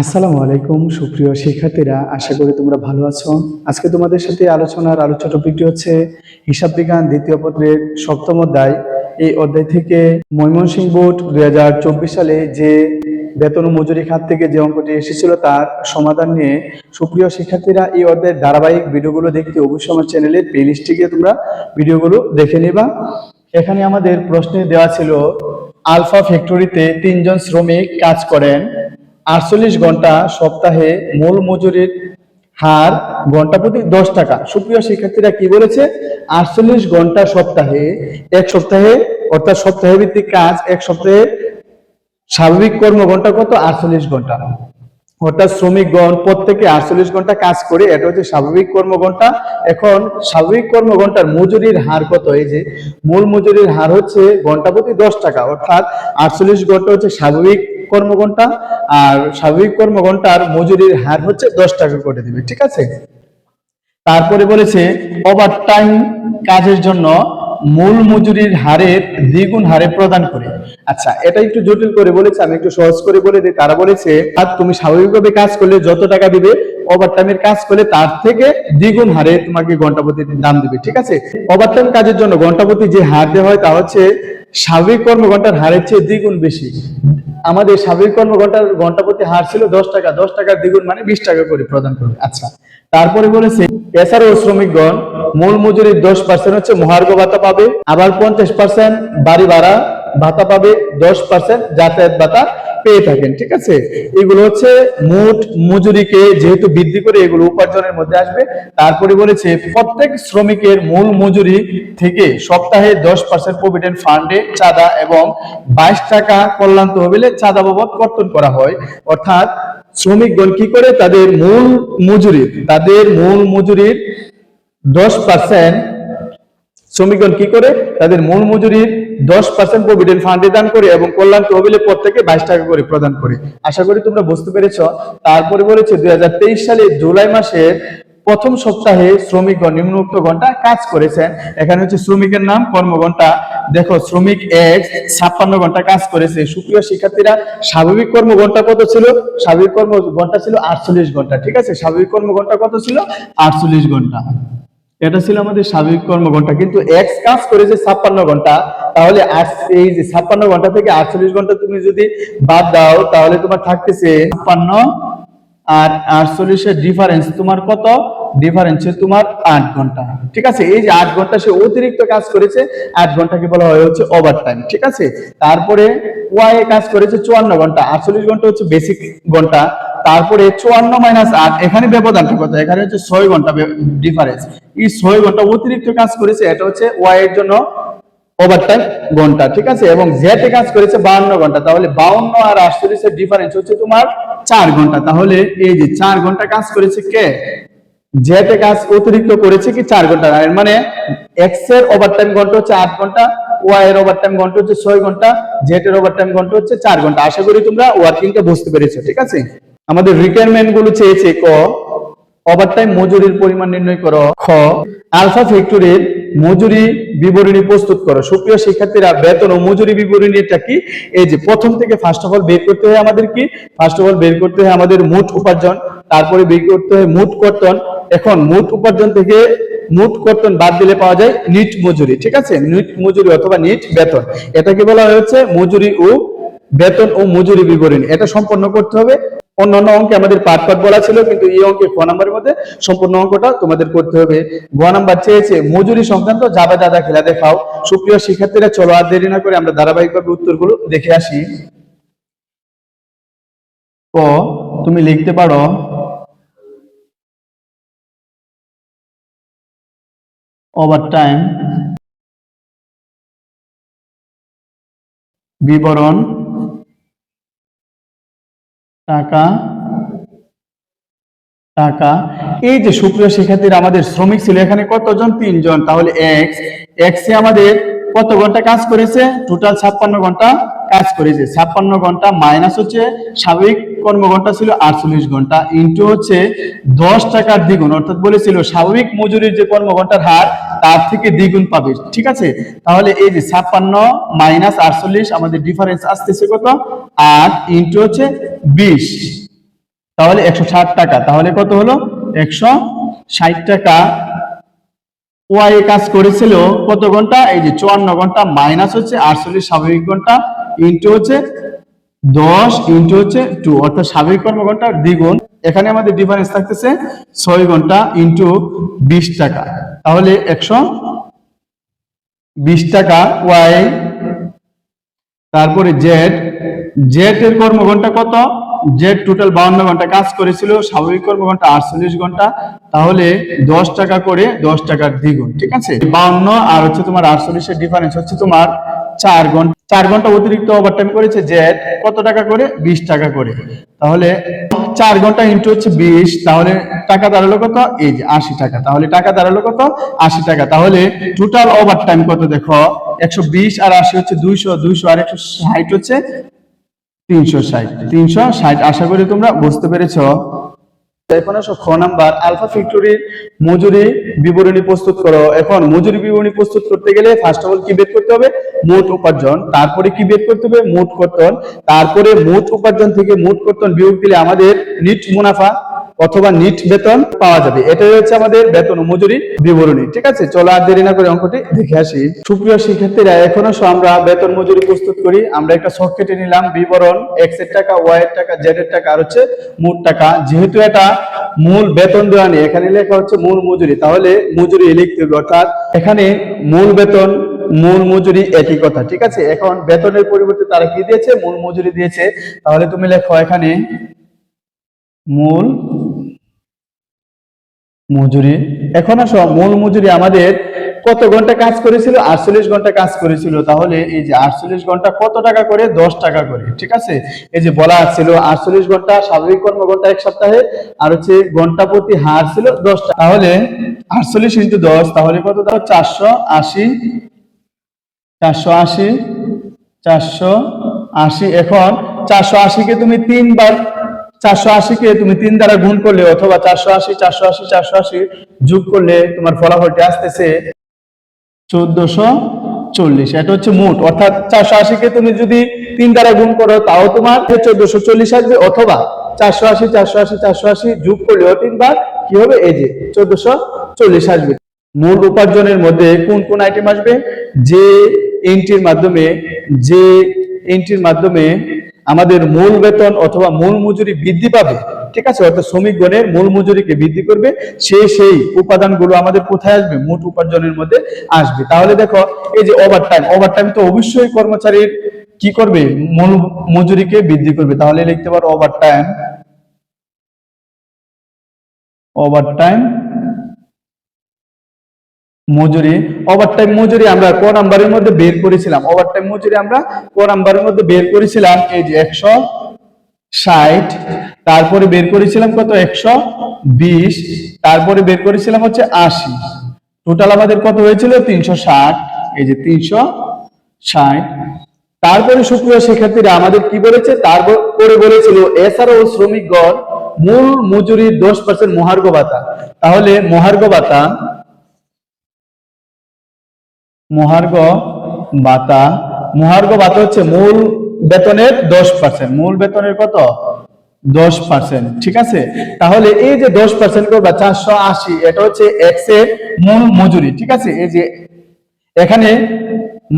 আসসালামু আলাইকুম, সুপ্রিয় শিক্ষার্থীরা। আশা করি তোমরা ভালো আছো। আজকে তোমাদের সাথে আলোচনার আলোচ্য টপিকটি হচ্ছে হিসাব বিজ্ঞান দ্বিতীয় পত্রের সপ্তম অধ্যায়। এই অধ্যায় থেকে ময়মনসিংহ বোর্ড দুই হাজার চব্বিশ সালে যে বেতন মজুরি খাত থেকে যে অঙ্কটি এসেছিল তার সমাধান নিয়ে সুপ্রিয় শিক্ষার্থীরা এই অধ্যায়ের ধারাবাহিক ভিডিওগুলো দেখতে অবশ্যই আমার চ্যানেলের প্লেলিস্টে গিয়ে তোমরা ভিডিওগুলো দেখে নিবা। এখানে আমাদের প্রশ্নে দেওয়া ছিল, আলফা ফ্যাক্টরিতে তিনজন শ্রমিক কাজ করেন। আটচল্লিশ ঘণ্টা সপ্তাহে মূল মজুরির হার ঘণ্টা প্রতি দশ টাকা। সুপ্রিয় শিক্ষার্থীরা কি বলেছে? আটচল্লিশ ঘণ্টা সপ্তাহে, এক সপ্তাহে, অর্থাৎ সপ্তাহে ভিত্তিক কাজ এক সপ্তাহে স্বাভাবিক কর্ম ঘণ্টা কত? আটচল্লিশ ঘণ্টা। অর্থাৎ শ্রমিকগণ প্রত্যেকে আটচল্লিশ ঘণ্টা কাজ করে, এটা হচ্ছে স্বাভাবিক কর্মঘন্টা এখন স্বাভাবিক কর্মঘন্টার মজুরির হার কত? এই যে মূল মজুরির হার হচ্ছে ঘণ্টা প্রতি দশ টাকা, অর্থাৎ আটচল্লিশ ঘণ্টা হচ্ছে স্বাভাবিক কর্মঘন্টা আর স্বাভাবিক কর্মঘন্টার মজুরির হার হচ্ছে দশ টাকা করে দিবে, ঠিক আছে? তারপরে বলেছে ওভার টাইম কাজের জন্য মূল মজুরির হারে দ্বিগুণ হারে প্রদান করে। আচ্ছা এটা একটু জটিল করে বলেছে, আমি একটু সহজ করে বলে দিই। তারা বলেছে, আর তুমি স্বাভাবিকভাবে কাজ করলে যত টাকা দিবে ওভারটাইমের কাজ করলে তার থেকে দ্বিগুণ হারে তোমাকে ঘন্টাপ্রতি দাম দিবে। ঠিক আছে? ওভারটাইম কাজের জন্য ঘন্টাপ্রতি যে হার দেওয়া হয় তা হচ্ছে স্বাভাবিক কর্মঘন্টার হারের চেয়ে দ্বিগুণ বেশি। আমাদের স্বাভাবিক কর্মঘন্টার ঘণ্টা প্রতি হার ছিল দশ টাকা, দশ টাকার দ্বিগুণ মানে বিশ টাকা করে প্রদান করবে। আচ্ছা তারপরে বলেছে, এছাড়াও শ্রমিকগণ মূল মজুরির দশ পার্সেন্ট হচ্ছে মহার্ঘ ভাতা পাবে, আবার পঞ্চাশ পার্সেন্ট বাড়ি ভাড়া ভাতা পাবে, দশ পার্সেন্ট যাতায়াত ভাতা পেয়ে থাকেন, ঠিক আছে? এগুলো হচ্ছে মোট মজুরিকে যেহেতু বৃদ্ধি করে এগুলো উপার্জনের মধ্যে আসবে, তারপরে বলেছে প্রত্যেক শ্রমিকের মূল মজুরি থেকে সপ্তাহে দশ পার্সেন্ট প্রভিডেন্ট ফান্ডে চাঁদা এবং বাইশ টাকা কল্যাণ তহবিলে চাঁদা বাবদ কর্তন করা হয়। অর্থাৎ শ্রমিকগণ কি করে? তাদের মূল মজুরির তাদের মূল মজুরির দশ পার্সেন্ট শ্রমিকগণ কি করে? তাদের মূল মজুরির দশ পার্সেন্ট প্রভিডেন্ট ফান্ডে দান করে এবং কল্যাণ তহবিলের পর থেকে বাইশ টাকা করে প্রদান করে। আশা করি তোমরা বুঝতে পেরেছ। তারপরে বলেছে দুই সালে জুলাই মাসের প্রথম সপ্তাহে শ্রমিকগণ নিম্নোক্ত ঘণ্টা কাজ করেছেন। এখানে হচ্ছে শ্রমিকের নাম কর্মঘন্টা দেখো, শ্রমিক এক, ছাপ্পান্ন ঘণ্টা কাজ করেছে। সুপ্রিয় শিক্ষার্থীরা, স্বাভাবিক কর্ম ঘণ্টা কত ছিল? স্বাভাবিক কর্ম ঘণ্টা ছিল আটচল্লিশ ঘণ্টা। ঠিক আছে? স্বাভাবিক কর্ম ঘণ্টা কত ছিল? আটচল্লিশ ঘণ্টা। এটা ছিল আমাদের স্বাভাবিক কর্মঘন্টা কিন্তু এক্স কাজ করেছে ছাপ্পান্ন ঘণ্টা তাহলে এই যে ছাপ্পান্ন ঘণ্টা থেকে আটচল্লিশ ঘণ্টা তুমি যদি বাদ দাও, তাহলে তোমার থাকতেছে ছাপ্পান্ন আর আটচল্লিশের ডিফারেন্স তোমার কত? ডিফারেন্স তোমার আট ঘণ্টা ঠিক আছে? এই যে আট ঘণ্টা সে অতিরিক্ত কাজ করেছে, আট ঘন্টাকে বলা হয় হচ্ছে ওভার টাইম ঠিক আছে? তারপরে ওয়াই কাজ করেছে চুয়ান্ন ঘণ্টা আটচল্লিশ ঘণ্টা হচ্ছে বেসিক ঘণ্টা তারপরে চুয়ান্ন মাইনাস আট, এখানে ব্যবধানটা কত? এখানে হচ্ছে ছয় ঘণ্টা ডিফারেন্স এই ছয় ঘণ্টা অতিরিক্ত কাজ করেছে, এটা হচ্ছে ওয়াই এর জন্য ওভারটাইম ঘণ্টা, ঠিক আছে? এবং কাজ করেছে বাউন্ন ঘণ্টা, তাহলে বাউন্ন আর আটচল্লিশের ডিফারেন্স হচ্ছে তোমার চার ঘণ্টা। তাহলে এই যে চার ঘণ্টা কাজ করেছে কে? জেটে কাজ অতিরিক্ত করেছে কি চার ঘণ্টা? মানে এক্সের ওভারটাইম ঘণ্টা হচ্ছে আট ঘণ্টা ওয়াই এর ওভারটাইম ঘণ্টা হচ্ছে ছয় ঘণ্টা জেট এর ওভারটাইম ঘণ্টা হচ্ছে চার ঘণ্টা। আশা করি তোমরা ওয়ার্কিংটা বুঝতে পেরেছ, ঠিক আছে? আমাদের রিকোয়ারমেন্টগুলো চেয়েছে ক ওভারটাইম মজুরির পরিমাণ নির্ণয় করো, খ আলফা ফ্যাক্টরির মজুরি বিবরণী প্রস্তুত করো। সুপ্রিয় শিক্ষার্থীরা, বেতন ও মজুরি বিবরণীটা কি? এই যে প্রথম থেকে ফার্স্ট অফ অল বের করতে হয় আমাদের কি? ফার্স্ট অফ অল বের করতে হয় আমাদের মোট উপার্জন, তারপরে বের করতে হয় মোট কর্তন। এখন মোট উপার্জন থেকে মোট কর্তন বাদ দিলে পাওয়া যায় নিট মজুরি, ঠিক আছে? নিট মজুরি অথবা নিট বেতন। এটাকে বলা হয়েছে মজুরি ও বেতন ও মজুরি বিবরণী। এটা সম্পন্ন করতে হবে। অন্যান্য অঙ্কে আমাদের পাট পাট বলা ছিল, কিন্তু এই অঙ্কে ক নাম্বারের মধ্যে সম্পূর্ণ অঙ্কটা তোমাদের করতে হবে। গ নাম্বার চেয়েছে, মজুরি সংক্রান্ত যাবে দাদা খেলা দেখাও সুপ্রিয় শিক্ষার্থীরা, চলো আর দেরি না করে আমরা ধারাবাহিকভাবে উত্তরগুলো দেখে আসি। ক, তুমি লিখতে পারো। ওভার টাইম বিবরণ। টাকা টাকা। এই যে সুপ্রিয় শিক্ষার্থীরা, আমাদের শ্রমিক ছিল এখানে কতজন? তিনজন। তাহলে এক্স এক্সে আমাদের কত ঘণ্টা কাজ করেছে? টোটাল ছাপ্পান্ন ঘণ্টা কাজ করেছে। ছাপ্পান্ন ঘণ্টা মাইনাস হচ্ছে স্বাভাবিক কর্মঘন্টা ছিল আটচল্লিশ ঘণ্টা। ইন্টু হচ্ছে দশ টাকার দ্বিগুণ, অর্থাৎ বলেছিল স্বাভাবিক মজুরির যে কর্মঘন্টার হার, তার থেকে দ্বিগুণ পাবে। ঠিক আছে? তাহলে এই যে ছাপ্পান্ন মাইনাস আটচল্লিশ, আমাদের ডিফারেন্স আসতেছে কত? আট ইন্টু হচ্ছে বিশ। তাহলে একশো ষাট টাকা। তাহলে কত হলো? একশো ষাট টাকা। ওয়াই কাজ করেছিল কত ঘণ্টা? এই যে চুয়ান্ন ঘণ্টা, মাইনাস হচ্ছে আটচল্লিশ স্বাভাবিক ঘণ্টা, ইন্টু হচ্ছে দশ ইন্টু হচ্ছে টু অর্থাৎ স্বাভাবিক কর্মঘন্টার দ্বিগুণ। এখানে আমাদের ডিফারেন্স থাকতেছে ছয় ঘণ্টা ইন্টু বিশ টাকা। তাহলে একশো বিশ টাকা ওয়াই তারপরে জেড জেড এর কর্মঘন্টা কত? জেড টোটাল বাউন্ন ঘণ্টা কাজ করেছিল, স্বাভাবিক কর্মঘন্টা আটচল্লিশ ঘণ্টা। তাহলে দশ টাকা করে দশ টাকার দ্বিগুণ, ঠিক আছে? বাউন্ন আর হচ্ছে তোমার আটচল্লিশের ডিফারেন্স হচ্ছে তোমার চার ঘণ্টা। চার ঘণ্টা অতিরিক্ত ওভারটাইম করেছে জেড কত টাকা করে? বিশ টাকা করে। তাহলে চার ঘণ্টা ইন্টু হচ্ছে বিশ, তাহলে টাকা দাঁড়াল কত? এই যে আশি টাকা। তাহলে টাকা দাঁড়াল কত? আশি টাকা। তাহলে টোটাল ওভার টাইম কত দেখো? একশো বিশ আর আশি হচ্ছে দুইশো দুইশো আর একশো ষাট হচ্ছে তিনশো ষাট। তিনশো ষাট, আশা করি তোমরা বুঝতে পেরেছ। আসো খ নাম্বার, আলফা ফ্যাক্টরির মজুরি বিবরণী প্রস্তুত করো। এখন মজুরি বিবরণী প্রস্তুত করতে গেলে ফার্স্ট অফ অল কি বের করতে হবে? মোট উপার্জন। তারপরে কি বের করতে হবে? মোট কর্তন। তারপরে মোট উপার্জন থেকে মোট কর্তন বিয়োগ দিলে আমাদের নিট মুনাফা অথবা নিট বেতন পাওয়া যাবে। এটাই হচ্ছে আমাদের বেতন মজুরি বিবরণী। ঠিক আছে? চলো আর দেরি না করে অঙ্কটি দেখে আসি। সুপ্রিয় শিক্ষার্থীরা, এখনও আমরা বেতন মজুরি প্রস্তুত করি। আমরা একটা শখ কেটে নিলাম বিবরণ এক্সের টাকা ওয়াই এর টাকা জেড এর টাকা, আর হচ্ছে মোট টাকা। যেহেতু এটা মূল বেতন দেওয়া নেই, এখানে লেখা হচ্ছে মূল মজুরি। তাহলে মজুরি লিখতে হবে, অর্থাৎ এখানে মূল বেতন, মূল মজুরি একই কথা। ঠিক আছে? এখন বেতনের পরিবর্তে তারা কি দিয়েছে? মূল মজুরি দিয়েছে। তাহলে তুমি লেখো এখানে মূল মজুরি। এখন আসো, মূল মজুরি আমাদের কত ঘণ্টা কাজ করেছিল? আটচল্লিশ ঘণ্টা কাজ করেছিল। তাহলে এই যে আটচল্লিশ ঘণ্টা কত টাকা করে? দশ টাকা করে, ঠিক আছে? এই যে বলা ছিল আটচল্লিশ ঘণ্টা স্বাভাবিক কর্ম ঘণ্টা এক সপ্তাহে, আর হচ্ছে ঘণ্টা প্রতি হার ছিল দশ তাহলে আটচল্লিশ ইন্টু দশ, তাহলে কত দাও? চারশো আশি। চারশো আশি চারশো আশি। এখন চারশো আশিকে তুমি তিনবার চারশো আশিকে তুমি তিন দ্বারা গুণ করলে অথবা চারশো আশি চারশো আশি চারশো আশি যোগ করলে তোমার ফলাফলটি আসতেছে চোদ্দশো চল্লিশ। এটা হচ্ছে মোট। অর্থাৎ চারশো আশিকে তুমি যদি তিন দ্বারা গুণ করো, তাও তোমার চোদ্দশো চল্লিশ আসবে অথবা চারশো আশি চারশো আশি চারশো আশি যোগ করলেও তিনবার কি হবে? এই যে চোদ্দশো চল্লিশ আসবে। মূল উপার্জনের মধ্যে কোন কোন আইটেম আসবে? যে এন্ট্রির মাধ্যমে, যে এন্ট্রির মাধ্যমে আমাদের মূল বেতন অথবা মূল মজুরি বৃদ্ধি পাবে। ঠিক আছে? অর্থাৎ শ্রমিকগণের মূল মজুরিকে বৃদ্ধি করবে, সে সেই উপাদানগুলো আমাদের কোথায় আসবে? মোট উপার্জনের মধ্যে আসবে। তাহলে দেখো, এই যে ওভার টাইম ওভার টাইম তো অবশ্যই কর্মচারীর কি করবে? মূল মজুরিকে বৃদ্ধি করবে। তাহলে লিখতে পারো ওভার টাইম ওভার টাইম মজুরি ওভারটাইম মজুরি আমরা ক নাম্বারের মধ্যে বের করেছিলাম। ওভারটাইম মজুরি আমরা ক নাম্বারের মধ্যে বের করেছিলাম, এই যে একশো ষাট, তারপরে বের করেছিলাম কত? একশো বিশ, তারপরে বের করেছিলাম হচ্ছে আশি। টোটাল আমাদের কত হয়েছিল? তিনশো ষাট, এই যে তিনশো ষাট। তারপরে সুপ্রিয় শিক্ষার্থীরা, আমাদের কি বলেছে? তারপরে বলেছিল, এছাড়াও শ্রমিকগণ মূল মজুরির দশ পার্সেন্ট মহার্ঘ ভাতা। তাহলে মহার্ঘ ভাতা মহার্ঘ ভাতা মহার্ঘ ভাতা হচ্ছে মূল বেতনের দশ পার্সেন্ট মূল বেতনের কত? দশ পার্সেন্ট ঠিক আছে? তাহলে এই যে দশ পার্সেন্ট করবা, চারশো আশি, এটা হচ্ছে এক্সের মূল মজুরি। ঠিক আছে? এই যে এখানে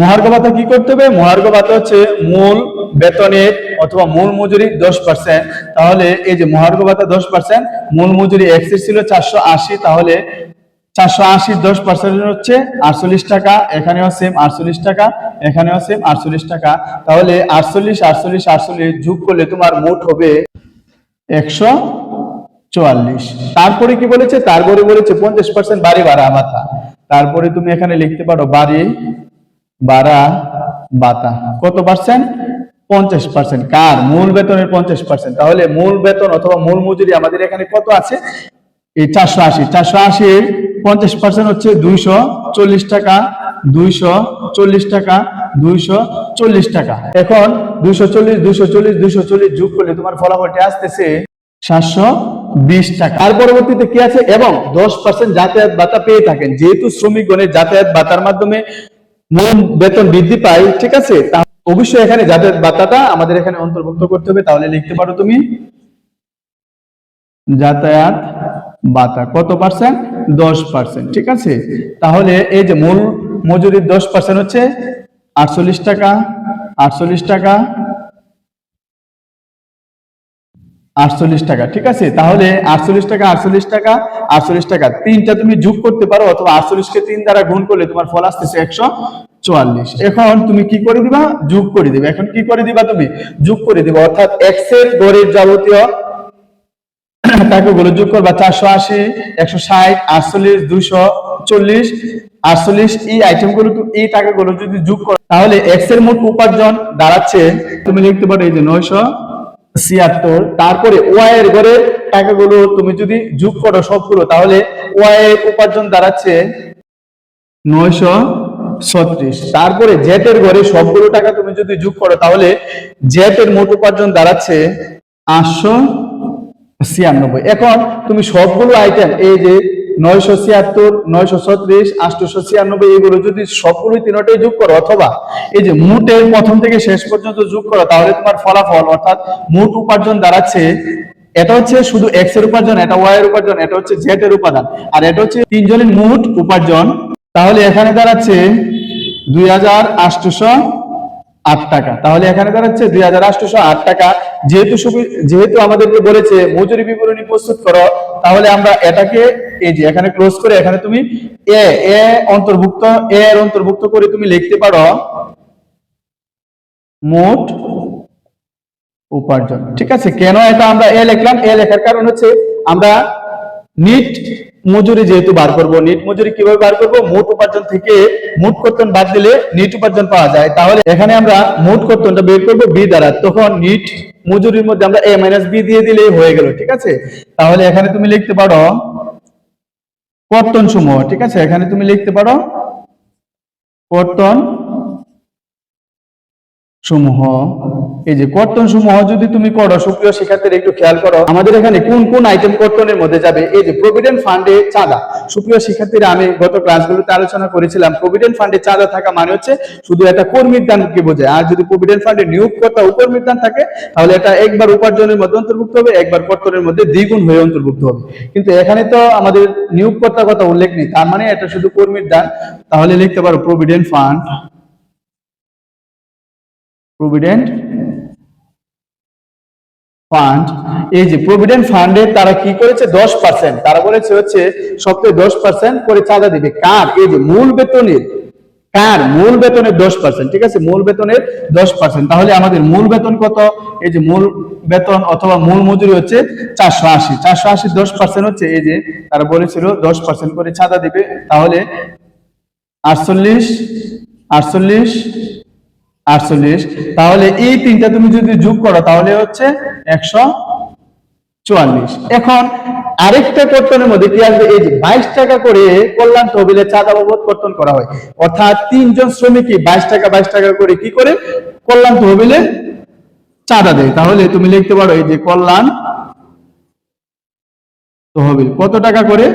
মহার্ঘ ভাতা কি করতে হবে? মহার্ঘ ভাতা হচ্ছে মূল বেতনের অথবা মূল মজুরি দশ পার্সেন্ট তাহলে এই যে মহার্ঘ ভাতা দশ পার্সেন্ট মূল মজুরি এক্সের ছিল চারশো আশি, তাহলে চারশো আশি, দশ পার্সেন্ট হচ্ছে আটচল্লিশ টাকা, এখানেও সেম আটচল্লিশ টাকা, এখানেও সেম আটচল্লিশ টাকা। তাহলে আটচল্লিশ আটচল্লিশ আটচল্লিশ যোগ করলে তোমার মোট হবে একশো চুয়াল্লিশ। তারপরে কি বলেছে? তারপরে বলেছে পঞ্চাশ পার্সেন্ট বাড়ি ভাড়া ভাতা। তারপরে তুমি এখানে লিখতে পারো বাড়ি ভাড়া ভাতা। কত পার্সেন্ট পঞ্চাশ পার্সেন্ট কার? মূল বেতনের পঞ্চাশ পার্সেন্ট তাহলে মূল বেতন অথবা মূল মজুরি আমাদের এখানে কত আছে? এই চারশো আশি। চারশো আশির পঞ্চাশ পার্সেন্ট হচ্ছে দুইশো চল্লিশ টাকা, দুইশো চল্লিশ টাকা, দুইশো চল্লিশ টাকা। এখন দুইশো চল্লিশ দুইশো চল্লিশ দুইশো চল্লিশ যোগ করলে তোমার ফলাফলটি আসতেছে সাতশো বিশ টাকা। তার পরবর্তীতে কি আছে? এবং দশ পার্সেন্ট যাতায়াত ভাতা পেয়ে থাকেন। যেহেতু শ্রমিকগণের যাতায়াত ভাতার মাধ্যমে মূল বেতন বৃদ্ধি পায়, ঠিক আছে? তা অবশ্যই এখানে যাতায়াত ভাতাটা আমাদের এখানে অন্তর্ভুক্ত করতে হবে। তাহলে লিখতে পারো তুমি। যাতায়াত বাতা কত পার্সেন্ট দশ পার্সেন্ট ঠিক আছে? তাহলে এই যে মূল মজুরির দশ পার্সেন্ট হচ্ছে আটচল্লিশ টাকা আটচল্লিশ টাকা আটচল্লিশ টাকা। ঠিক আছে? তাহলে আটচল্লিশ টাকা আটচল্লিশ টাকা আটচল্লিশ টাকা। তিনটা তুমি যোগ করতে পারো অথবা আটচল্লিশকে তিন দ্বারা গুণ করলে তোমার ফল আসতেছে একশো চুয়াল্লিশ। এখন তুমি কি করে দিবা? যোগ করে দিবে। এখন কি করে দিবা তুমি? যোগ করে দিবা। অর্থাৎ এক্সের গড়ের যাবতীয় টাকাগুলো যোগ করবা চারশো আশি, একশো ষাট, আটচল্লিশ, দুইশো চল্লিশ, আটচল্লিশ এই আইটেমগুলো এই টাকাগুলো যদি যোগ করো, তাহলে এক্সের মোট উপার্জন দাঁড়াচ্ছে, তুমি লিখতে পারো এই যে নয়শো ছিয়াত্তর, তারপরে ওয়াই এর ঘরে টাকাগুলো তুমি যদি যোগ করো সবগুলো, তাহলে ওয়াই এর উপার্জন দাঁড়াচ্ছে নয়শো ছত্রিশ। তারপরে জেট এর ঘরে সবগুলো টাকা তুমি যদি যোগ করো, তাহলে জেট এর মোট উপার্জন দাঁড়াচ্ছে আটশো ছিয়ানব্বই। এখন তুমি সবগুলো আইটেম এই যে নয়শো ছিয়াত্তর, নয়শো ছত্রিশ, আটশোশো ছিয়ানব্বই, এগুলো যদি সবগুলো তিনটাই যোগ করো, অথবা এই যে মোটের প্রথম থেকে শেষ পর্যন্ত যোগ করো, তাহলে তোমার ফলাফল, অর্থাৎ মোট উপার্জন দাঁড়াচ্ছে, এটা হচ্ছে শুধু এক্সের উপার্জন, এটা ওয়াই এর উপার্জন, এটা হচ্ছে জেড এর উপাদান, আর এটা হচ্ছে তিনজনের মোট উপার্জন। তাহলে এখানে দাঁড়াচ্ছে দুই হাজার আটশোশো আট টাকা। তাহলে এখানে দাঁড়াচ্ছে দুই হাজার আটশোশো আট টাকা। যেহেতু যেহেতু আমাদেরকে বলেছে মজুরি বিবরণী প্রস্তুত করো, তাহলে আমরা এটাকে এই যে এখানে ক্লোজ করে এখানে তুমি এ এ অন্তর্ভুক্ত, এ এর অন্তর্ভুক্ত করে তুমি লিখতে পারো মোট উপার্জন। ঠিক আছে? কেন এটা আমরা এ লিখলাম? এ লেখার কারণ হচ্ছে আমরা নিট মজুরি যেহেতু বার করব নিট মজুরি কীভাবে বার করব? মোট উপার্জন থেকে মোট কর্তন বাদ দিলে নিট উপার্জন পাওয়া যায়। তাহলে এখানে আমরা মোট কর্তনটা বের করব বি দ্বারা। তখন নিট মজুরির মধ্যে আমরা এ মাইনাস বি দিয়ে দিলেই হয়ে গেল, ঠিক আছে? তাহলে এখানে তুমি লিখতে পারো কর্তন সমূহ, ঠিক আছে? এখানে তুমি লিখতে পারো কর্তন সমূহ। এই যে কর্তন সমূহ যদি তুমি করো, সুপ্রিয় শিক্ষার্থীরা, একটু খেয়াল করো, আমাদের এখানে কোন কোন আইটেম কর্তনের মধ্যে যাবে? এই যে প্রভিডেন্ট ফান্ডে চাঁদা। সুপ্রিয় শিক্ষার্থীরা, আমি গত ক্লাসগুলোতে আলোচনা করেছিলাম প্রভিডেন্ট ফান্ডে চাঁদা থাকা মানে হচ্ছে শুধু একটা কর্মীর দানকে বোঝায়। আর যদি প্রভিডেন্ট ফান্ডে নিয়োগকর্তা ও কর্মীর দান থাকে, তাহলে এটা একবার উপার্জনের মধ্যে অন্তর্ভুক্ত হবে, একবার কর্তনের মধ্যে দ্বিগুণ হয়ে অন্তর্ভুক্ত হবে। কিন্তু এখানে তো আমাদের নিয়োগকর্তার কথা উল্লেখ নেই, তার মানে এটা শুধু কর্মীর দান। তাহলে লিখতে পারো প্রভিডেন্ট ফান্ড প্রভিডেন্ট ফান্ড এই যে প্রভিডেন্ট ফান্ডে তারা কি করেছে? দশ পার্সেন্ট তারা বলেছে হচ্ছে, সপ্তাহে দশ পার্সেন্ট করে চাঁদা দিবে। কার? এই যে মূল বেতনের। কার? মূল বেতনের দশ পার্সেন্ট ঠিক আছে? মূল বেতনের দশ পার্সেন্ট তাহলে আমাদের মূল বেতন কত? এই যে মূল বেতন অথবা মূল মজুরি হচ্ছে চারশো আশি। চারশো আশি দশ পার্সেন্ট হচ্ছে এই যে তারা বলেছিল দশ পার্সেন্ট করে চাঁদা দিবে। তাহলে আটচল্লিশ আটচল্লিশ আটচল্লিশ। তাহলে এই তিনটা তুমি যদি যোগ করো, তাহলে হচ্ছে একশো চুয়াল্লিশ। এখন আরেকটা কর্তনের মধ্যে কি আসবে? এই যে বাইশ টাকা করে কল্যাণ তহবিলে চাঁদা বাবদ কর্তন করা হয়। অর্থাৎ তিনজন শ্রমিকই বাইশ টাকা বাইশ টাকা করে কি করে? কল্যাণ তহবিলে চাঁদা দেয়। তাহলে তুমি লিখতে পারো এই যে কল্যাণ তহবিল। কত টাকা করে?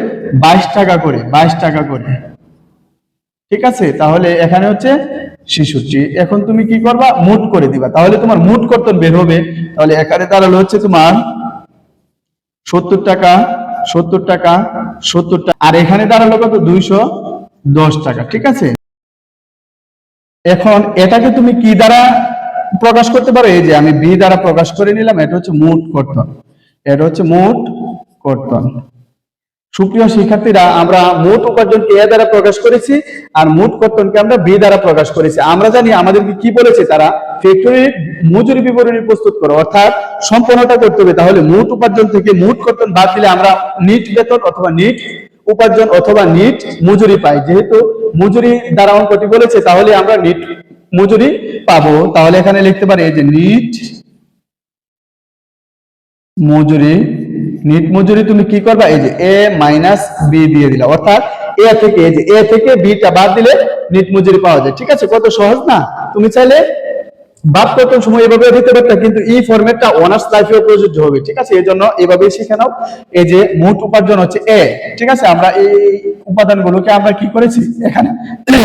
বাইশ টাকা করে, বাইশ টাকা করে। ঠিক আছে? তাহলে এখানে হচ্ছে শিশুটি এখন তুমি কি করবা? মুট করে দিবা। তাহলে তোমার মুট কর্তন বের হবে? তাহলে এখানে দাঁড়াল হচ্ছে তোমার সত্তর টাকা সত্তর টাকা সত্তর টাকা। আর এখানে দাঁড়াল কত? দুইশো দশ টাকা। ঠিক আছে? এখন এটাকে তুমি কি দ্বারা প্রকাশ করতে পারো? এই যে আমি বি দ্বারা প্রকাশ করে নিলাম, এটা হচ্ছে মোট কর্তন। এটা হচ্ছে মোট কর্তন। সুপ্রিয় শিক্ষার্থীরা, আমরা মোট উপার্জনকে এ দ্বারা প্রকাশ করেছি আর মোট কর্তনকে আমরা বি দ্বারা প্রকাশ করেছি। আমরা জানি আমাদেরকে কি বলেছে তারা? ফ্যাক্টরি মজুরি বিবরণী প্রস্তুত করো। অর্থাৎ সম্পূর্ণটা করতে হবে। তাহলে মোট উপার্জন থেকে মোট কর্তন বাদ দিলে আমরা নিট বেতন অথবা নিট উপার্জন অথবা নিট মজুরি পাই। যেহেতু মজুরি দ্বারা অঙ্কটি বলেছে, তাহলে আমরা নিট মজুরি পাবো। তাহলে এখানে লিখতে পারি এই যে নিট মজুরি নিট মজুরি তুমি কি করবা? এই যে এ মাইনাস বি দিয়ে দিলা। অর্থাৎ এ থেকে, এই যে এ থেকে বিটা বাদ দিলে নিট মজুরি পাওয়া যায়। ঠিক আছে? কত সহজ না? তুমি চাইলে বাদ কর্তন সময় এভাবে দিতে পারতা কিন্তু এই ফরম্যাটটা অনার্স লাইফেও প্রযোজ্য হবে, ঠিক আছে? এই জন্য এভাবে শিখে নাও। এই যে মোট উপার্জন হচ্ছে এ ঠিক আছে? আমরা এই উপাদানগুলোকে আমরা কি করেছি? এখানে।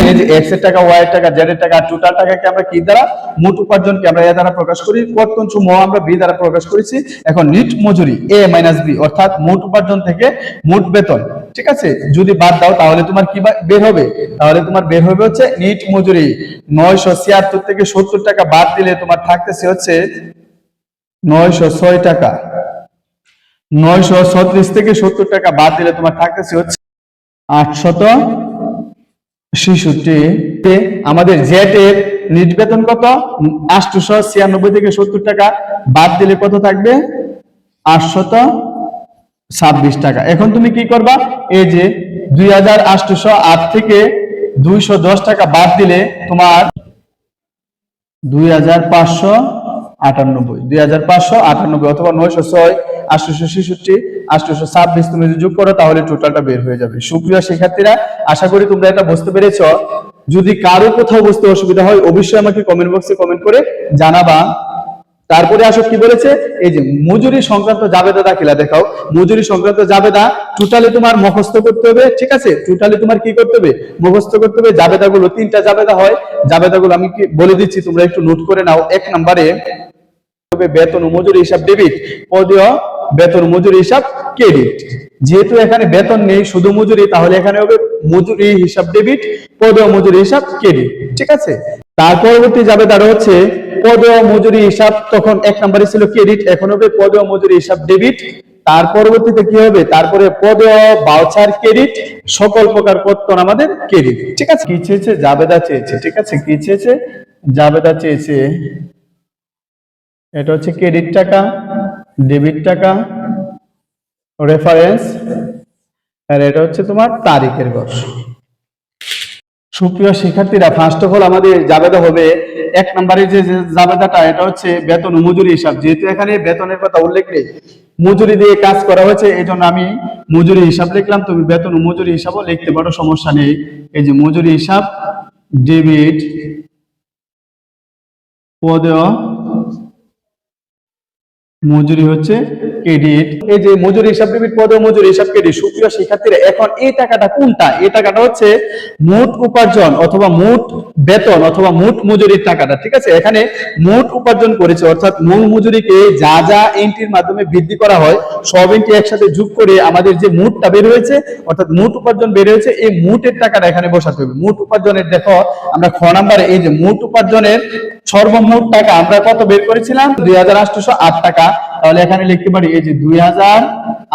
এই যে এক্সের টাকা ওয়াই এর টাকা জেড এর টাকা টোটাল টাকাকে আমরা কি দ্বারা, মোট উপার্জনকে আমরা এ দ্বারা প্রকাশ করি? কর্তন সমূহ আমরা বি দ্বারা প্রকাশ করেছি? এখন নিট মজুরি এ মাইনাস বি অর্থাৎ মোট উপার্জন থেকে মোট বেতন, ঠিক আছে? যদি বাদ দাও, তাহলে তোমার কি বের হবে? তাহলে তোমার বের হবে হচ্ছে নিট মজুরি, নয়শো ছিয়াত্তর থেকে সত্তর টাকা বাদ দিলে তোমার থাকতেছে হচ্ছে নয়শো ছয় টাকা। নয়শো ছত্রিশ থেকে সত্তর টাকা বাদ দিলে তোমার থাকতেছে হচ্ছে আটশত শিশুটি আমাদের জেট এর নিট বেতন কত? আটশোশো ছিয়ানব্বই থেকে সত্তর টাকা। বাদ দিলে কত থাকবে? আটশত ছাব্বিশ টাকা। এখন তুমি কি করবা? এই যে দুই হাজার আটশোশো আট থেকে দুইশো দশ টাকা বাদ দিলে তোমার দুই হাজার পাঁচশো আটানব্বই। দুই হাজার পাঁচশো আটানব্বই অথবা নয়শো ছয় আটশোশো ছেষট্টি আটশোশো ছাব্বিশ তুমি যদি যোগ করো, তাহলে টোটালটা বের হয়ে যাবে। সুপ্রিয় শিক্ষার্থীরা, আশা করি তোমরা এটা বুঝতে পেরেছ। যদি কারও কোথাও বুঝতে অসুবিধা হয়, অবশ্যই আমাকে কমেন্ট বক্সে কমেন্ট করে জানাবা। তারপরে আসো কি বলেছে? এই যে মজুরি সংক্রান্ত জাবেদা দাখিলা দেখাও। মজুরি সংক্রান্ত জাবেদা টোটালি তোমার মুখস্থ করতে হবে, ঠিক আছে? টোটালি তোমার কি করতে হবে? মুখস্থ করতে হবে, জাবেদাগুলো, তিনটা জাবেদা হয়। জাবেদাগুলো আমি কি বলে দিচ্ছি, তোমরা একটু নোট করে নাও। এক নম্বরে বেতন ও মজুরি হিসাব ডেবিট পদীয় বেতন মজুরি হিসাব ক্রেডিট যেহেতু এখানে বেতন নেই, শুধু মজুরি, তাহলে এখানে হবে মজুরি হিসাব ডেবিট পদীয় মজুরি হিসাব ক্রেডিট ঠিক আছে? তার পরবর্তী যাবে তার হচ্ছে পদ মজুরি হিসাব, তখন এক নম্বরে ছিল ক্রেডিট এখন হবে পদ মজুরি হিসাব ডেবিট তার পরবর্তীতে কি হবে? তারপরে পদ বাউচার ক্রেডিট সকল প্রকার কর্তন আমাদের ক্রেডিট ঠিক আছে? কি চেয়েছে? জাবেদা চেয়েছে। ঠিক আছে? কি চেয়েছে? জাবেদা চেয়েছে। এটা হচ্ছে ক্রেডিট টাকা ডেবিট টাকা রেফারেন্স আর এটা হচ্ছে তোমার তারিখের ঘর সুপ্রিয় শিক্ষার্থীরা ফার্স্ট অফ অল আমাদের জাবেদা হবে। এক নম্বরে যে জাবেদাটা, এটা হচ্ছে বেতন ও মজুরি হিসাব। যেহেতু এখানে বেতনের কথা উল্লেখ নেই, মজুরি দিয়ে কাজ করা হয়েছে এই জন্য আমি মজুরি হিসাব লিখলাম। তুমি বেতন ও মজুরি হিসাবও লিখতে পারো, সমস্যা নেই। এই যে মজুরি হিসাব, ডেবিট পদেয় মজুরি হচ্ছে ক্রেডিট এই যে মজুরি হিসাব ডেবিট পদ মজুরি হিসাব ক্রেডিট সুপ্রিয় শিক্ষার্থীরা, এখন এই টাকাটা কোনটা? এই টাকাটা হচ্ছে মোট উপার্জন অথবা মোট বেতন অথবা মোট মজুরির টাকাটা, ঠিক আছে? এখানে মোট উপার্জন করেছে, অর্থাৎ মূল মজুরিকে যা যা এন্ট্রির মাধ্যমে বৃদ্ধি করা হয়, সব এন্ট্রি একসাথে যোগ করে আমাদের যে মোটটা বের হয়েছে, অর্থাৎ মোট উপার্জন বের হয়েছে, এই মোটের টাকাটা এখানে বসাতে হবে। মোট উপার্জনের, দেখো, আমরা খ নাম্বারে, এই যে মোট উপার্জনের সর্বমোট টাকা আমরা কত বের করেছিলাম? দুই টাকা। তাহলে এখানে লিখতে পারি এই যে দুই হাজার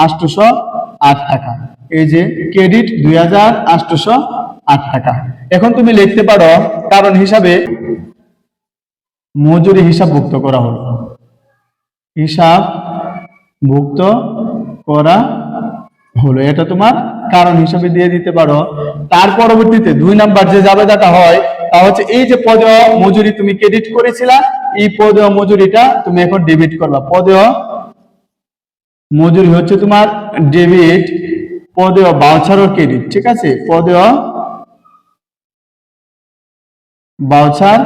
আটশোশো আট টাকা। এই যে ক্রেডিট দুই হাজার আটশোশো আট টাকা। এখন তুমি লিখতে পারো, কারণ হিসাবে মজুরি হিসাব ভুক্ত করা হলো। হিসাব ভুক্ত করা হলো। এটা তোমার কারণ হিসাবে দিয়ে দিতে পারো। তার পরবর্তীতে দুই নাম্বার যে জাবেদাটা হয়, তা হচ্ছে এই যে পদেয় মজুরি তুমি ক্রেডিট করেছিলা, এই পদেয় মজুরিটা তুমি এখন ডেবিট করবা পদেয় মজুরি হচ্ছে তোমার ডেবিট, পদেয় বাউচারও ক্রেডিট, ঠিক আছে? পদেয় বাউচার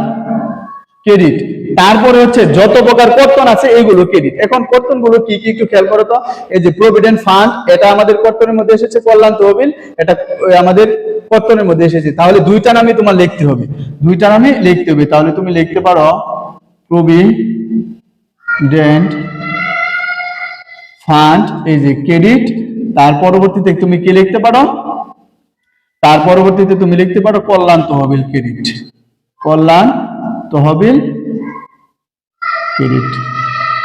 ক্রেডিট। তারপরে হচ্ছে যত প্রকার কর্তন আছে এগুলো ক্রেডিট। এখন কর্তনগুলো কি কি একটু খেয়াল করো তো। এই যে প্রভিডেন্ট ফান্ড, এটা আমাদের কর্তনের মধ্যে এসেছে কল্যাণ তহবিল, এটা আমাদের কর্তনের মধ্যে এসেছে। তাহলে দুইটা নামই তোমার লিখতে হবে। দুইটা নামই লিখতে হবে। তাহলে তুমি লিখতে পারো প্রভিডেন্ট ফান্ড এই যে ক্রেডিট তার পরবর্তীতে তুমি কি লিখতে পারো? তার পরবর্তীতে তুমি লিখতে পারো কল্যাণ তহবিল ক্রেডিট কল্যাণ তহবিল ক্রেডিট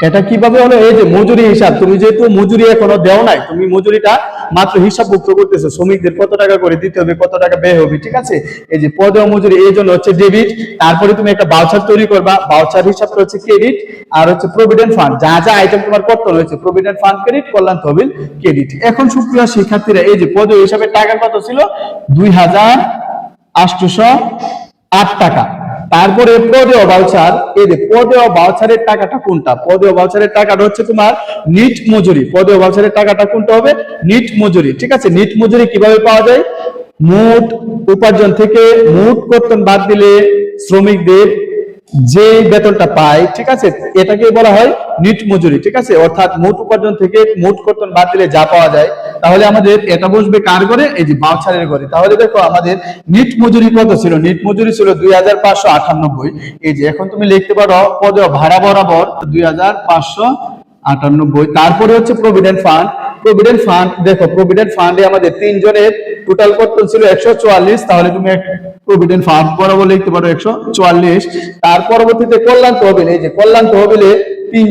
এটা কীভাবে হলো? এই যে মজুরি হিসাব, তুমি যেহেতু মজুরি এখনও দেও নাই, তুমি মজুরিটা মাত্র হিসাবভুক্ত করতেছো, শ্রমিকদের কত টাকা করে দিতে হবে, কত টাকা ব্যয় হবে, ঠিক আছে? এই যে পদ মজুরি, এই জন্য হচ্ছে ডেবিট তারপরে তুমি একটা বাউচার তৈরি করবা বাউচার হিসাবটা হচ্ছে ক্রেডিট আর হচ্ছে প্রভিডেন্ট ফান্ড যা যা আইটেম তোমার কর্তন হয়েছে প্রভিডেন্ট ফান্ড ক্রেডিট কল্যাণ তহবিল ক্রেডিট এখন সুপ্রিয় শিক্ষার্থীরা, এই যে পদ হিসাবে টাকা কত ছিল, দুই হাজার আটশোশো আট টাকা। তারপরে পদে বাউচার এই যে পদেয় বাউচারের টাকাটা কোনটা? পদে বাউচারের টাকাটা হচ্ছে তোমার নিট মজুরি। পদে বাউচারের টাকাটা কোনটা হবে? নিট মজুরি। ঠিক আছে? নিট মজুরি কীভাবে পাওয়া যায়? মোট উপার্জন থেকে মোট কর্তন বাদ দিলে শ্রমিকদের যে বেতনটা পায়, ঠিক আছে, এটাকে বলা হয় নিট মজুরি, ঠিক আছে, অর্থাৎ মোট উপার্জন থেকে মোট কর্তন বাদ দিলে যা পাওয়া যায়, তাহলে আমাদের এটা বসবে কার করে এই যে বাউচারের ঘরে। তাহলে দেখো, আমাদের নিট মজুরি কত ছিল? নিট মজুরি ছিল দুই হাজার পাঁচশো আটানব্বই। এই যে, এখন তুমি লিখতে পারো, পদ ভাড়া বরাবর দুই হাজার পাঁচশো আটানব্বই। তারপরে হচ্ছে প্রভিডেন্ট ফান্ড প্রভিডেন্ট ফান্ড দেখো প্রভিডেন্ট ফান্ডে আমাদের তিনজনের টোটাল কর্তন ছিল একশো চুয়াল্লিশ। তাহলে তুমি প্রভিডেন্ট ফান্ড বরাবর লিখতে পারো একশো চুয়াল্লিশ। তার পরবর্তীতে কল্যাণ তহবিল, এই যে কল্যাণ তহবিলে তিন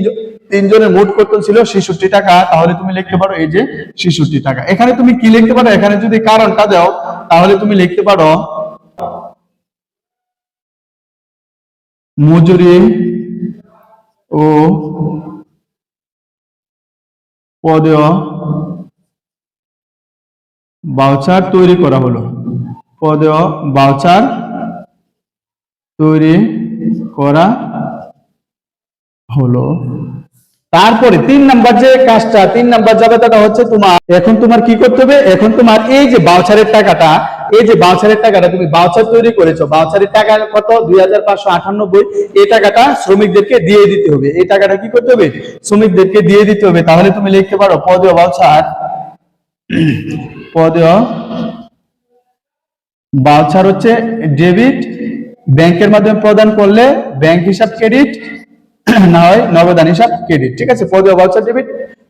তিনজনের মোট কর্তন ছিল ছেষট্টি টাকা। তাহলে তুমি লিখতে পারো এই যে ছেষট্টি টাকা। এখানে তুমি কি লিখতে পারো? এখানে যদি কারণটা দাও, তাহলে তুমি লিখতে পারো মজুরি ও পদেয় বাউচার তৈরি করা হলো। পদেয় বাউচার তৈরি করা হলো। তারপরে তিন নাম্বার যে কাজটা, তিন নাম্বার যাবে তাটা হচ্ছে তোমার, এখন তোমার কি করতে হবে? এখন তোমার এই যে বাউচারের টাকাটা এই যে বাউচারের টাকাটা তুমি বাউচার তৈরি করেছ বাউচারের টাকা কত? দুই হাজার পাঁচশো আটানব্বই। এই টাকাটা শ্রমিকদেরকে দিয়ে দিতে হবে। এই টাকাটা কি করতে হবে? শ্রমিকদেরকে দিয়ে দিতে হবে। তাহলে তুমি লিখতে পারো পদেয় বাউচার পদেয় বাউচার হচ্ছে ডেবিট ব্যাংকের মাধ্যমে প্রদান করলে ব্যাংক হিসাব ক্রেডিট না হয় নগদান হিসাব ক্রেডিট ঠিক আছে? পদেয় বাউচার ডেবিট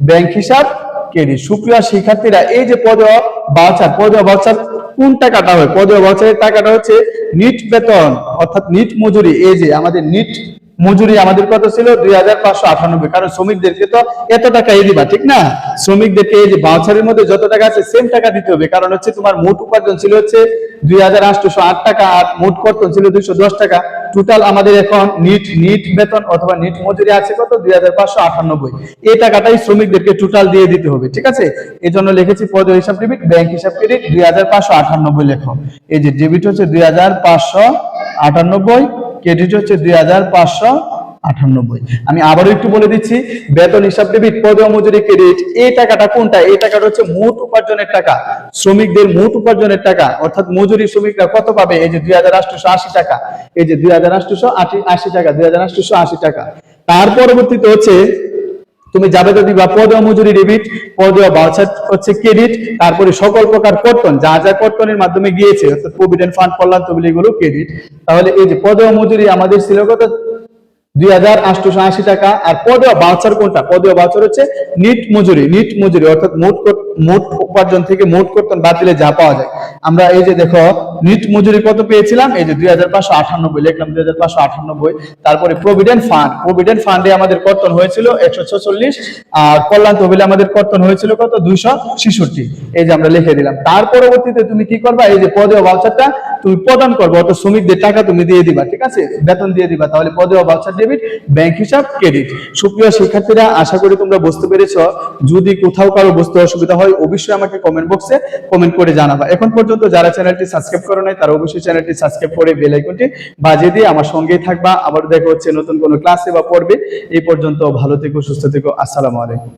ব্যাংক হিসাব ক্রেডিট সুপ্রিয় শিক্ষার্থীরা, এই যে পদেয় বাউচার পদেয় বাউচার কোন টাকাটা হয়? পদে বছরের টাকাটা হচ্ছে নিট বেতন, অর্থাৎ নিট মজুরি। এই যে আমাদের নিট মজুরি আমাদের কত ছিল? দুই হাজার পাঁচশো আটানব্বই। কারণ শ্রমিকদেরকে তো এত টাকাই দিবা, ঠিক না? শ্রমিকদেরকে এই যে বাউচারের মধ্যে যত টাকা আছে সেম টাকা দিতে হবে। কারণ হচ্ছে তোমার মোট উপার্জন ছিল হচ্ছে দুই হাজার আটশোশো আট টাকা আর মোট কর্তন ছিল দুইশো দশ টাকা। টোটাল আমাদের এখন নিট নিট বেতন অথবা নিট মজুরি আছে কত? দুই হাজার পাঁচশো আটানব্বই। এই টাকাটাই শ্রমিকদেরকে টোটাল দিয়ে দিতে হবে, ঠিক আছে? এই জন্য লিখেছি পদ হিসাব ডেবিট ব্যাংক হিসাব ক্রেডিট দুই হাজার পাঁচশো আটানব্বই লেখো। এই যে ডেবিট হচ্ছে দুই হাজার পাঁচশো আটানব্বই। ক্রেডিট হচ্ছে দুই হাজার পাঁচশো আটানব্বই। আমি আবারও একটু বলে দিচ্ছি, বেতন হিসাব ডেবিট পদ মজুরি ক্রেডিট এই টাকাটা কোনটা? এই টাকাটা হচ্ছে মোট উপার্জনের টাকা। শ্রমিকদের মোট উপার্জনের টাকা, অর্থাৎ মজুরি শ্রমিকরা কত পাবে? এই যে দুই হাজার আটশোশো আশি টাকা, এই যে দুই হাজার আটশোশো আশি টাকা, দুই হাজার আটশোশো আশি টাকা। তার পরবর্তীতে হচ্ছে তুমি যাবে যদি বা পদেয় মজুরি ডেবিট পদেয় বাউচার হচ্ছে ক্রেডিট তারপরে সকল প্রকার কর্তন, যা যা কর্তনের মাধ্যমে গিয়েছে, অর্থাৎ প্রভিডেন্ট ফান্ড কল্যাণ, তহবিল, এগুলো ক্রেডিট তাহলে এই যে পদেয় মজুরি আমাদের ছিল কত? দুই হাজার আটশোশো আশি টাকা, আর পদেয় বাউচার কোনটা? পদেয় বাউচার হচ্ছে নিট মজুরি নিট মজুরি, অর্থাৎ মোট মোট উপার্জন থেকে মোট কর্তন বাদ দিলে যা পাওয়া যায়। আমরা এই যে দেখো, নিট মজুরি কত পেয়েছিলাম? এই যে দুই হাজার পাঁচশো আটানব্বই, লিখলাম দুই হাজার পাঁচশো আটানব্বই। তারপরে প্রভিডেন্ট ফান্ড প্রভিডেন্ট ফান্ডে আমাদের কর্তন হয়েছিল একশো ছচল্লিশ, আর কল্যাণ তহবিলে আমাদের কর্তন হয়েছিল কত? দুইশো ছেষট্টি। এই যে আমরা লিখে দিলাম। তার পরবর্তীতে তুমি কি করবা? এই যে পদীয় বাউচারটা তুমি প্রদান করবে, অর্থাৎ শ্রমিকদের টাকা তুমি দিয়ে দিবা, ঠিক আছে? বেতন দিয়ে দিবা, তাহলে পদীয় বাউচার ডেবিট ব্যাংক হিসাব ক্রেডিট সুপ্রিয় শিক্ষার্থীরা, আশা করি তোমরা বুঝতে পেরেছ, যদি কোথাও কারও বুঝতে অসুবিধা হয়, অবশ্যই আমাকে কমেন্ট বক্সে কমেন্ট করে জানাবা। এখন পর্যন্ত যারা চ্যানেলটি সাবস্ক্রাইব করে নাই, তারা অবশ্যই চ্যানেলটি সাবস্ক্রাইব করে বেল আইকনটি বাজিয়ে দিয়ে আমার সঙ্গেই থাকবা। আবার দেখা হচ্ছে নতুন কোনো ক্লাসে বা পড়বে এই পর্যন্ত ভালো থেকো, সুস্থ থেকো। আসসালামু আলাইকুম।